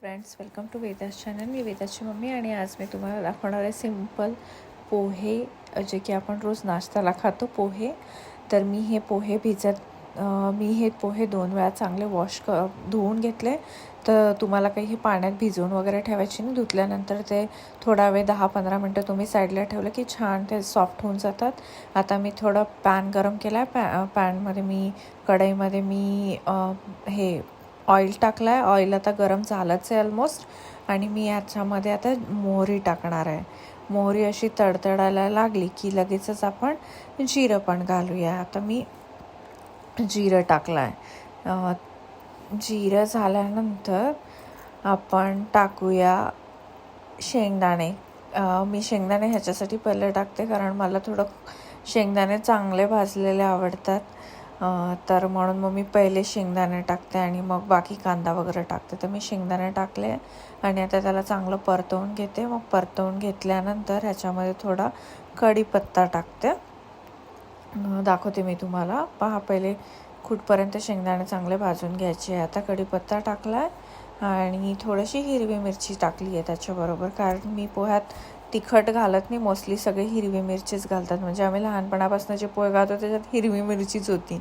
Friends welcome to Veda's channel मी वेदाची mummy आणि आज मी तुम्हाला दाखवणार आहे सिंपल पोहे जे की आपण रोज नाश्त्याला खातो पोहे. तर मी हे पोहे भिजत मी हे पोहे दोन वेळा चांगले वॉश क धुवून घेतले. तर तुम्हाला काही हे पाण्यात भिजवून वगैरे ठेवायचे नाही. धुतल्यानंतर ते थोडा वेळ दहा पंधरा मिनटं तुम्ही साईडला ठेवलं की छान ते सॉफ्ट होऊन जातात. आता मी थोडं पॅन गरम केला आहे पॅ पॅनमध्ये मी कढईमध्ये मी हे ऑइल टाकला आहे ऑइल आता गरम झालंच आहे ऑलमोस्ट आणि मी याच्यामध्ये आता मोहरी टाकणार आहे. मोहरी अशी तडतडायला लागली की लगेचच आपण जिरं पण घालूया. आता मी जिरं टाकलं आहे जिरं झाल्यानंतर आपण टाकूया शेंगदाणे. मी शेंगदाणे ह्याच्यासाठी पहिले टाकते कारण मला थोडं शेंगदाणे चांगले भाजलेले आवडतात. तर म्हणून मग मी पहिले शेंगदाणे टाकते आणि मग बाकी कांदा वगैरे टाकते. तर मी शेंगदाणे टाकले आणि आता त्याला चांगलं परतवून घेते. मग परतवून घेतल्यानंतर ह्याच्यामध्ये थोडा कढीपत्ता टाकते. दाखवते मी तुम्हाला. पहा पहिले कुठपर्यंत शेंगदाणे चांगले भाजून घ्यायचे आता कढीपत्ता टाकला आहे आणि थोडीशी हिरवी मिरची टाकली आहे त्याच्याबरोबर. कारण मी पोह्यात तिखट घालत नाही. मोस्टली सगळे हिरवी मिरचीच घालतात. म्हणजे आम्ही लहानपणापासून जे पोहे घालतो त्याच्यात हिरवी मिरचीच होती.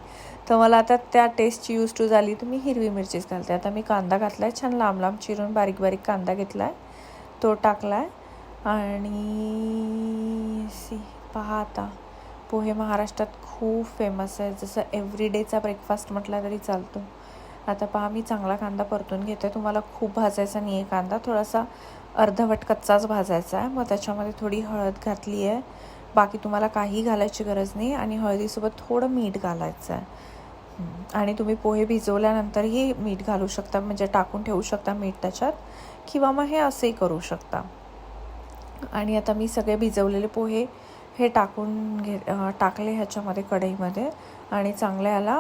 तर मला आता त्या टेस्टची यूज टू झाली तर मी हिरवी मिरचीच घालते आता मी कांदा घातला आहे छान लांब लांब चिरून बारीक बारीक कांदा घेतला आहे तो टाकला आहे आणि सी पहा आता. पोहे महाराष्ट्रात खूप फेमस आहे जसं एव्हरीडेचा ब्रेकफास्ट म्हटला तरी चालतो. आता पहा मी चांगला कांदा परतून घेते तुम्हाला खूप भाजायचा नाही आहे कांदा. थोडासा अर्धवट कच्चाच भाजायचा आहे. मग त्याच्यामध्ये थोडी हळद घातली आहे. बाकी तुम्हाला काही घालायची गरज नाही आणि हळदीसोबत थोडं मीठ घालायचं आहे. आणि तुम्ही पोहे भिजवल्यानंतरही मीठ घालू शकता. म्हणजे टाकून ठेवू शकता मीठ त्याच्यात. किंवा मग हे असंही करू शकता. आणि आता मी सगळे भिजवलेले पोहे हे टाकून घे टाकले ह्याच्यामध्ये कढईमध्ये. आणि चांगल्या याला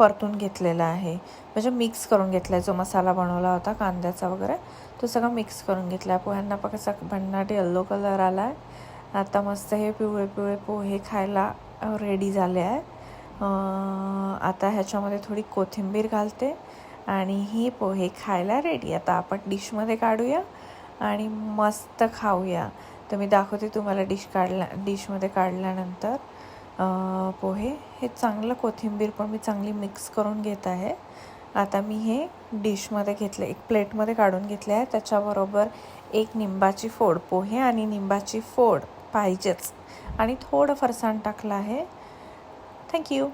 परतून घेतलेला आहे. म्हणजे मिक्स करून घेतला आहे जो मसाला बनवला होता कांद्याचा वगैरे तो सगळा मिक्स करून घेतला आहे पोह्यांना पण कसा भन्नाट येल्लो कलर आला आहे आता मस्त हे पिवळे पिवळे पोहे खायला रेडी झाले आहे. आता ह्याच्यामध्ये थोडी कोथिंबीर घालते आणि ही पोहे खायला रेडी आता आपण डिशमध्ये काढूया आणि मस्त खाऊया. तर मी दाखवते तुम्हाला डिश काढल्या डिशमध्ये काढल्यानंतर. पोहे. हे चांगलं कोथिंबीर पण मी चांगली मिक्स करून घेत आहे. आता मी हे डिशमध्ये घेतले एक प्लेटमध्ये काढून घेतले आहे. त्याच्याबरोबर एक निंबाची फोड पोहे आणि निंबाची फोड पाहिजेच. आणि थोडं फरसाण टाकलं आहे. थँक्यू